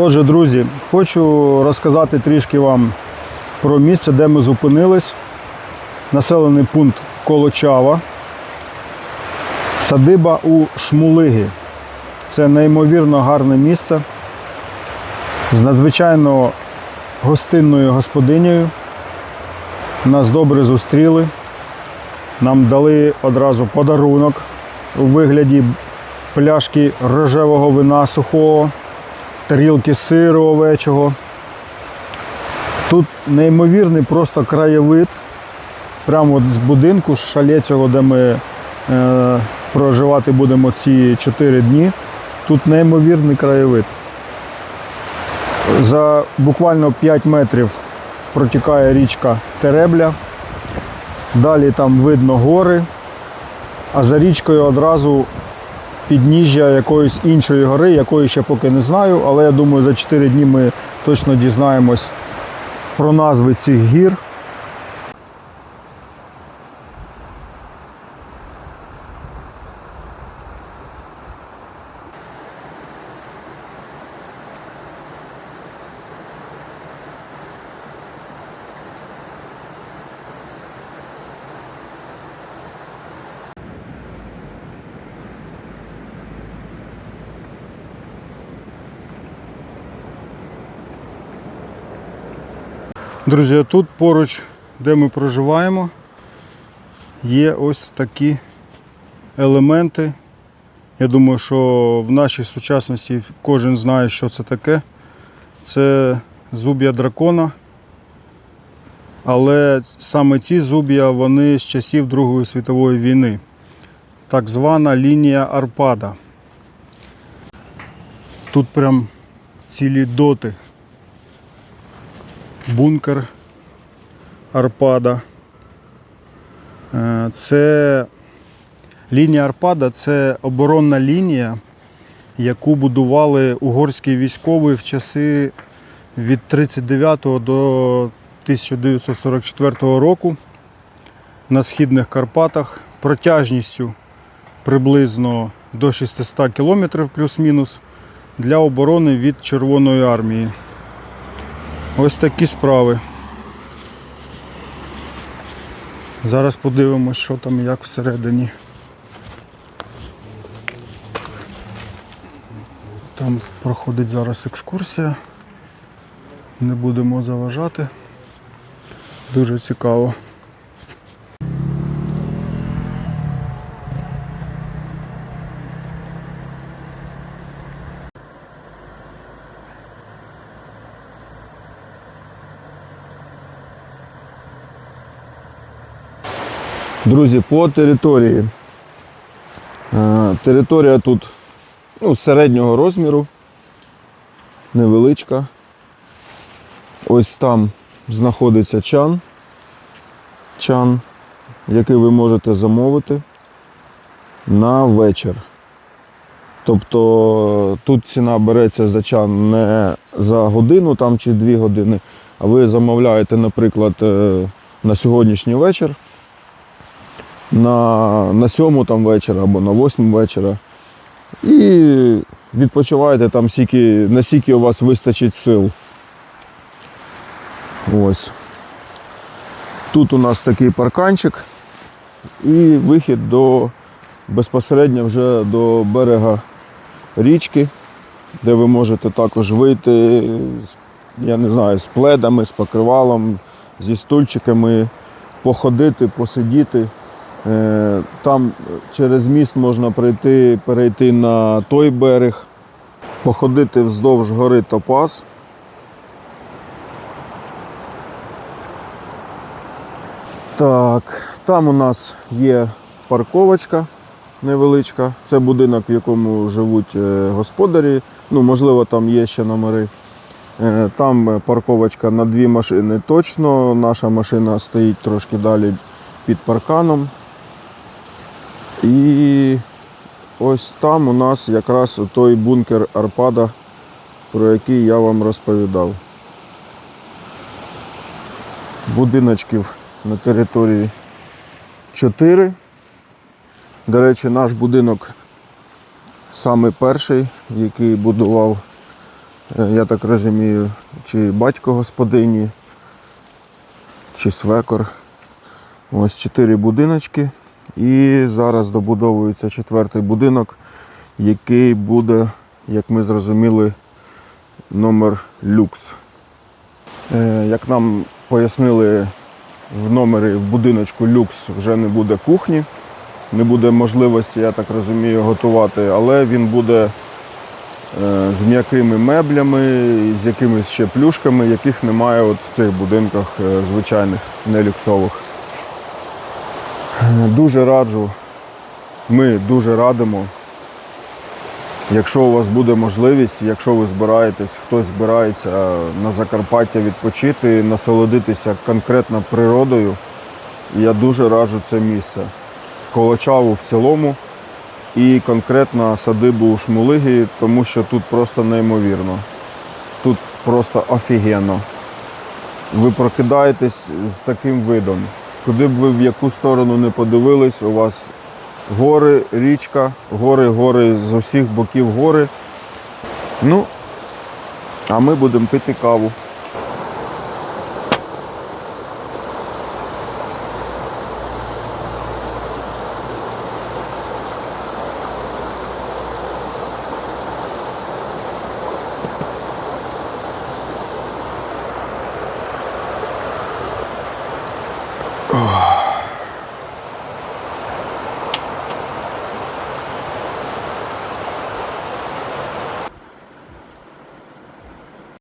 Отже, друзі, хочу розказати трішки вам про місце, де ми зупинились. Населений пункт Колочава. Садиба у Шмулиги. Це неймовірно гарне місце з надзвичайно гостинною господинею. Нас добре зустріли. Нам дали одразу подарунок у вигляді пляшки рожевого вина сухого, тарілки сиру овечого. Тут неймовірний просто краєвид. Прямо от з будинку, з шале цього, де ми е, проживати будемо ці 4 дні. Тут неймовірний краєвид. За буквально 5 метрів протікає річка Теребля. Далі там видно гори, а за річкою одразу підніжжя якоїсь іншої гори, якої ще поки не знаю, але я думаю, за 4 дні ми точно дізнаємось про назви цих гір. Друзі, тут поруч, де ми проживаємо, є ось такі елементи. Я думаю, що в нашій сучасності кожен знає, що це таке. Це зуб'я дракона. Але саме ці зуб'я вони з часів Другої світової війни. Так звана лінія Арпада. Тут прям цілі доти бункер Арпада. Е, Це лінія Арпада це оборонна лінія, яку будували угорські військові в часи від 39 до 1944 року на східних Карпатах протяжністю приблизно до 600 кілометрів плюс-мінус для оборони від Червоної армії. Ось такі справи. Зараз подивимось, що там і як всередині. Там проходить зараз екскурсія. Не будемо заважати. Дуже цікаво. Друзі, по території. Е, Територія тут ну, середнього розміру, невеличка. Ось там знаходиться чан, чан, який ви можете замовити на вечір. Тобто тут ціна береться за чан не за годину там, чи дві години, а ви замовляєте, наприклад, е, на сьогоднішній вечір на, на сьому там вечора або на восьму вечора. І відпочиваєте там стільки, наскільки у вас вистачить сил. Ось. Тут у нас такий парканчик і вихід до безпосередньо вже до берега річки, де ви можете також вийти, я не знаю, з пледами, з покривалом, зі стульчиками, походити, посидіти. Е, Там через міст можна пройти, перейти на той берег, походити вздовж гори Топаз. Так, там у нас є парковочка невеличка. Це будинок, в якому живуть е, господарі. Ну, можливо, там є ще номери. Е, Там парковочка на дві машини точно. Наша машина стоїть трошки далі під парканом. І ось там у нас якраз той бункер Арпада, про який я вам розповідав. Будиночків на території 4. До речі, наш будинок саме перший, який будував Е, Я так розумію, чи батько господині, чи свекор. Ось чотири будиночки. І зараз добудовується четвертий будинок, який буде, як ми зрозуміли, номер люкс. Е, Як нам пояснили, в номері в будиночку люкс вже не буде кухні, не буде можливості, я так розумію, готувати, але він буде е, з м'якими меблями, з якимись ще плюшками, яких немає от в цих будинках е, звичайних, не люксових. Е, Дуже раджу, ми дуже радимо. Якщо у вас буде можливість, якщо ви збираєтесь, хтось збирається на Закарпаття відпочити, насолодитися конкретно природою, я дуже раджу це місце. Колочаву в цілому і конкретно садибу у Шмулигі, тому що тут просто неймовірно. Тут просто офігенно. Ви прокидаєтесь з таким видом. Куди б ви в яку сторону не подивились, у вас гори, річка, гори, гори з усіх боків гори. Ну, а ми будемо пити каву.